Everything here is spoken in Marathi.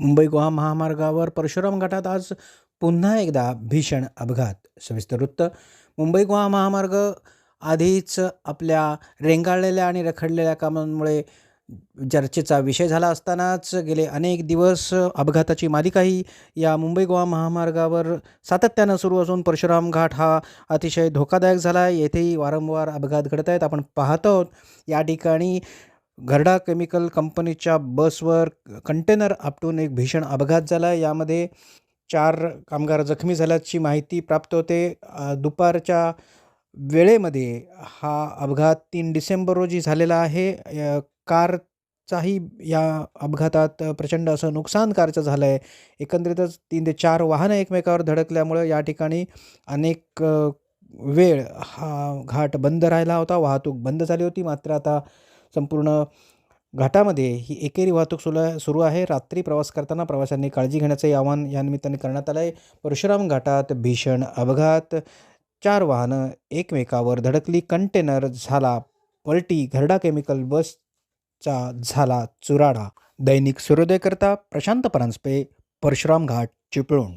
मुंबई गोवा महामार्गावर परशुराम घाटात आज पुन्हा एकदा भीषण अपघात. सविस्तर वृत्त मुंबई गोवा महामार्ग आधीच आपल्या रेंगाळलेल्या आणि रखडलेल्या कामांमुळे चर्चेचा विषय झाला असतानाच गेले अनेक दिवस अपघाताची मालिकाही या मुंबई गोवा महामार्गावर सातत्यानं सुरू असून परशुराम घाट हा अतिशय धोकादायक झाला. आहे येथेही वारंवार अपघात घडत आहेत. आपण पाहतो आहोत या ठिकाणी घरडा केमिकल कंपनीच्या बसवर कंटेनर आपटून एक भीषण अपघात झाला. यामध्ये चार कामगार जखमी झाल्याची माहिती प्राप्त होते. दुपारच्या वेळेमध्ये हा अपघात तीन डिसेंबर रोजी झालेला आहे. कारचाही या अपघातात प्रचंड असं नुकसान कारचं झालं आहे एकंदरीतच तीन ते चार वाहनं एकमेकावर धडकल्यामुळं या ठिकाणी अनेक वेळ हा घाट बंद राहिला होता. वाहतूक बंद झाली होती. मात्र आता संपूर्ण घाटामध्ये ही एकेरी वाहतूक सुला सुरू आहे. रात्री प्रवास करताना प्रवाशांनी काळजी घेण्याचं आवाहन या निमित्ताने करण्यात आलं आहे परशुराम घाटात भीषण अपघात. चार वाहनं एकमेकावर धडकली. कंटेनर झाला. पलटी घरडा केमिकल बसचा झाला चुराडा. दैनिक सूर्योदयकरता प्रशांत परांजपे परशुराम घाट चिपळूण.